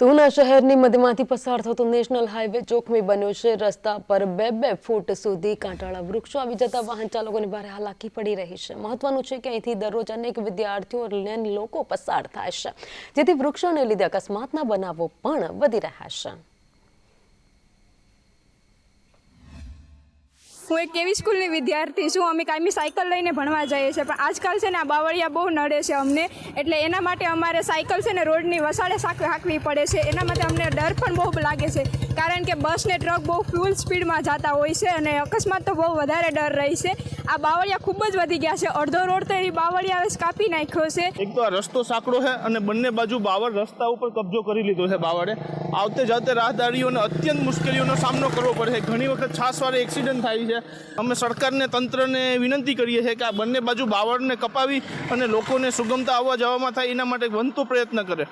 તો ઉના શહેરની મધ્યમાંથી પસાર થતો નેશનલ હાઈવે જોખમી બન્યો છે. રસ્તા પર બે બે ફૂટ સુધી કાંટાળા વૃક્ષો આવી જતા વાહન ચાલકોને ભારે હાલાકી પડી રહી છે. મહત્વનું છે કે અહીંથી દરરોજ અનેક વિદ્યાર્થીઓ અને લોકો પસાર થાય છે. જેથી વૃક્ષોને લીધે અકસ્માતના બનાવો પણ વધી રહ્યા છે. હું એક એવી સ્કૂલની વિદ્યાર્થી છું, અમે કાયમી સાયકલ લઈને ભણવા જઈએ છીએ, પણ આજકાલ છે ને આ બાવળિયા બહુ નડે છે અમને, એટલે એના માટે અમારે સાયકલ છે ને રોડની વસાડે હાંકવી પડે છે, એના માટે અમને ડર પણ બહુ લાગે છે, કારણ કે બસ ને ટ્રક બહુ ફૂલ સ્પીડમાં જતા હોય છે અને અકસ્માત તો બહુ વધારે ડર રહી છે આ બાવળિયા ખૂબ જ વધી ગયા છે. અડધો રોડ તો એ બાવળિયા હવે કાપી નાખ્યો છે. એક તો આ રસ્તો સાંકડો છે અને બંને બાજુ બાવળ રસ્તા ઉપર કબજો કરી લીધો છે બાવળે. આવતે જાતે રાહદારીઓને અત્યંત મુશ્કેલીઓનો સામનો કરવો પડે છે. ઘણી વખત છાસવારે એક્સિડન્ટ થાય છે. અમે સરકારને, તંત્રને વિનંતી કરીએ છીએ કે આ બંને બાજુ બાવળને કપાવી અને લોકોને સુગમતા આવવા જવામાં થાય, એના માટે બનતો પ્રયત્ન કરે.